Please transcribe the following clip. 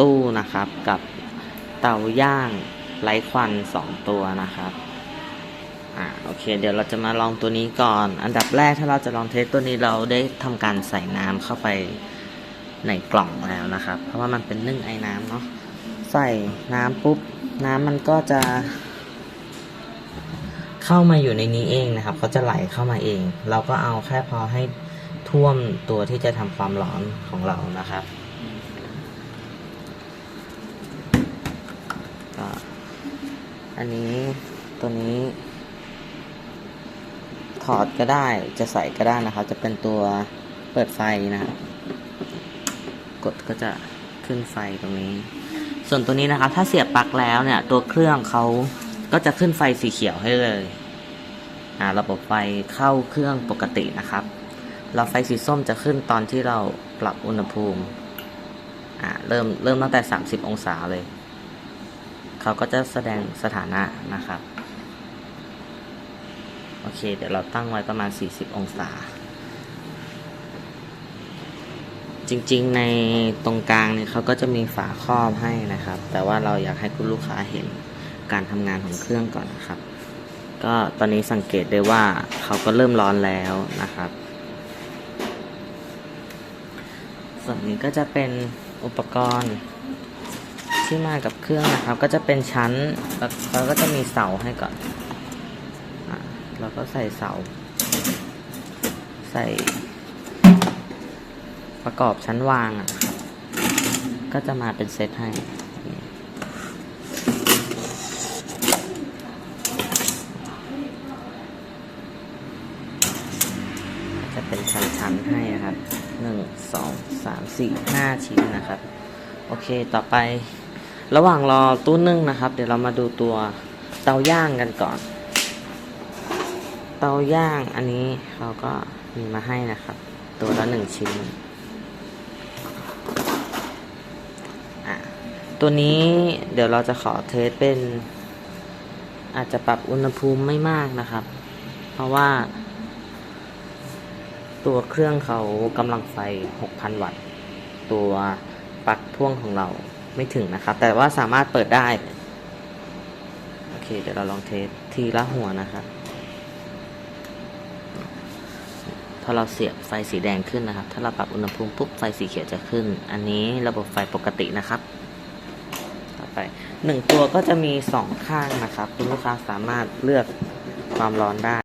ตู้นะครับกับเตาย่างไร้ควันสองตัวนะครับอ่าโอเค เดี๋ยวเราจะมาลองตัวนี้ก่อน อันดับแรกถ้าเราจะลองเทสตัวนี้เราได้ทำการใส่น้ำเข้าไปในกล่องแล้วนะครับ เพราะว่ามันเป็นนึ่งไอ้น้ำเนาะใส่น้ำปุ๊บน้ำมันก็จะ เข้ามาอยู่ในนี้เองนะครับเขาจะไหลเข้ามาเอง เราก็เอาแค่พอให้ท่วมตัวที่จะทำความร้อนของเรานะครับ อันนี้ตัวนี้ ถอดก็ได้จะใส่ก็ได้นะครับ จะเป็นตัวเปิดไฟนะครับกดก็จะขึ้นไฟตรงนี้ ส่วนตัวนี้นะครับ ถ้าเสียบปลั๊กแล้วเนี่ย ตัวเครื่องเขาก็จะขึ้นไฟสีเขียวให้เลยอ่าระบบไฟเข้าเครื่องปกตินะครับเราไฟสีส้มจะขึ้นตอนที่เราปรับอุณหภูมิอ่าเริ่มเริ่มตั้งแต่ 30 องศาเลย เขาก็จะแสดงสถานะนะครับ โอเค เดี๋ยวเราตั้งไว้ประมาณ 40 องศา จริงๆ ในตรงกลางเนี่ยเขาก็จะมีฝาครอบให้นะครับ แต่ว่าเราอยากให้คุณลูกค้าเห็นการทำงานของเครื่องก่อนนะครับ ก็ตอนนี้สังเกตได้ว่าเขาก็เริ่มร้อนแล้วนะครับ ส่วนนี้ก็จะเป็นอุปกรณ์ ที่มากับเครื่องนะครับ ก็จะเป็นชั้นแล้วก็จะมีเสาให้ก่อนอะเราก็ใส่เสา ใส่ ประกอบชั้นวางอะก็จะมาเป็นเซตให้จะเป็นชั้นๆให้นะครับหนึ่งสองสามสี่ห้าชิ้นนะครับ โอเค ต่อไป ระหว่างรอตู้นึ่งนะครับ เดี๋ยวเรามาดูตัวเตาย่างกันก่อน เตาย่างอันนี้เขาก็มีมาให้นะครับ ตัวละหนึ่งชิ้น ตัวนี้เดี๋ยวเราจะขอเทสเป็น อาจจะปรับอุณหภูมิไม่มากนะครับ เพราะว่า ตัวเครื่องเขากำลังไฟ 6,000 วัตต์ ตัวปลั๊กพ่วงของเรา ไม่ถึงนะครับ แต่ว่าสามารถเปิดได้ โอเค เดี๋ยวเราลองเทสทีละหัวนะครับถ้าเราเสียบไฟสีแดงขึ้นนะครับ ถ้าเราปรับอุณหภูมิปุ๊บไฟสีเขียวจะขึ้น อันนี้ระบบไฟปกตินะครับ ต่อไปหนึ่งตัวก็จะมีสองข้างนะครับ คุณลูกค้าสามารถเลือกความร้อนได้